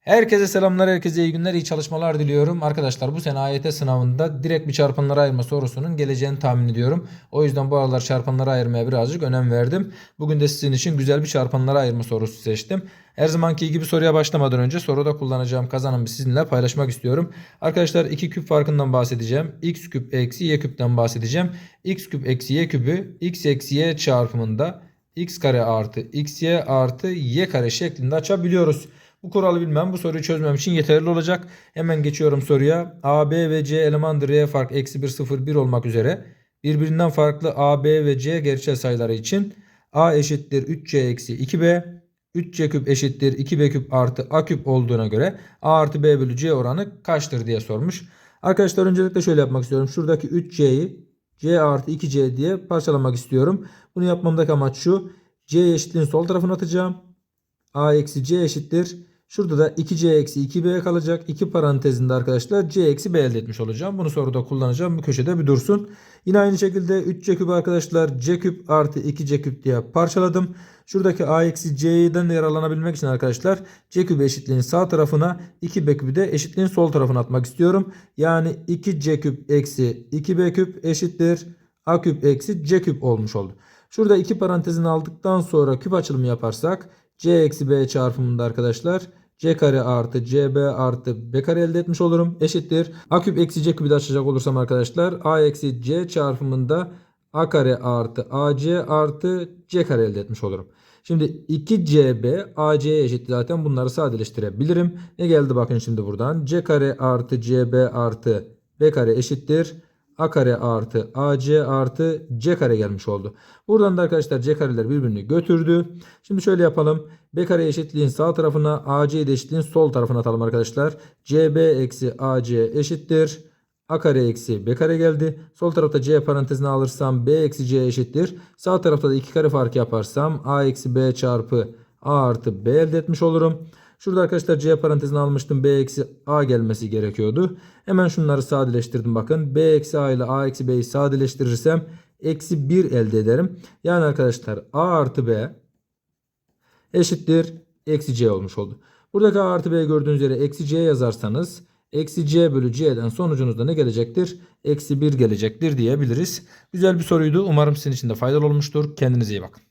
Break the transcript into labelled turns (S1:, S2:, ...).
S1: Herkese selamlar, herkese iyi günler, iyi çalışmalar diliyorum. Arkadaşlar bu sene AYT sınavında direkt bir çarpanlara ayırma sorusunun geleceğini tahmin ediyorum. O yüzden bu aralar çarpanlara ayırmaya birazcık önem verdim. Bugün de sizin için güzel bir çarpanlara ayırma sorusu seçtim. Her zamanki gibi soruya başlamadan önce soruda kullanacağım kazanımı sizinle paylaşmak istiyorum. Arkadaşlar 2 küp farkından bahsedeceğim. x küp eksi y küpten bahsedeceğim. x küp eksi y küpü x eksi y çarpımında x kare artı xy artı y kare şeklinde açabiliyoruz. Bu kuralı bilmem bu soruyu çözmem için yeterli olacak. Hemen geçiyorum soruya. A, B ve C elemandır R fark eksi 1, 0, 1 olmak üzere. Birbirinden farklı A, B ve C gerçel sayıları için A eşittir 3C eksi 2B. 3C küp eşittir 2B küp artı A küp olduğuna göre A artı B bölü C oranı kaçtır diye sormuş. Arkadaşlar öncelikle şöyle yapmak istiyorum. Şuradaki 3C'yi C artı 2C diye parçalamak istiyorum. Bunu yapmamdaki amaç şu. C eşitliğin sol tarafına atacağım. A eksi C eşittir. Şurada da 2C eksi 2B kalacak. İki parantezinde arkadaşlar C eksi B elde etmiş olacağım. Bunu soruda kullanacağım. Bu köşede bir dursun. Yine aynı şekilde 3C küp arkadaşlar C küp artı 2C küp diye parçaladım. Şuradaki A eksi C'den de yararlanabilmek için arkadaşlar C küp eşitliğin sağ tarafına 2B küpü de eşitliğin sol tarafına atmak istiyorum. Yani 2C küp eksi 2B küp eşittir A küp eksi C küp olmuş oldu. Şurada iki parantezini aldıktan sonra küp açılımı yaparsak C eksi B çarpımında arkadaşlar C kare artı CB artı B kare elde etmiş olurum. Eşittir. A küp eksi C küpü de açacak olursam arkadaşlar A eksi C çarpımında A kare artı AC artı C kare elde etmiş olurum. Şimdi 2CB AC'ye eşit zaten bunları sadeleştirebilirim. Ne geldi bakın şimdi buradan. C kare artı CB artı B kare eşittir. A kare artı AC artı C kare gelmiş oldu. Buradan da arkadaşlar C kareler birbirini götürdü. Şimdi şöyle yapalım. B kare eşitliğin sağ tarafına AC eşitliğin sol tarafına atalım arkadaşlar. CB eksi AC eşittir. A kare eksi B kare geldi. Sol tarafta C parantezine alırsam B eksi C eşittir. Sağ tarafta da 2 kare fark yaparsam A eksi B çarpı A artı B elde etmiş olurum. Şurada arkadaşlar C parantezine almıştım. B eksi A gelmesi gerekiyordu. Hemen şunları sadeleştirdim bakın. B eksi A ile A eksi B'yi sadeleştirirsem eksi 1 elde ederim. Yani arkadaşlar A artı B eşittir eksi C olmuş oldu. Buradaki A artı B gördüğünüz yere eksi C yazarsanız eksi C bölü C'den sonucunuzda ne gelecektir? Eksi 1 gelecektir diyebiliriz. Güzel bir soruydu. Umarım sizin için de faydalı olmuştur. Kendinize iyi bakın.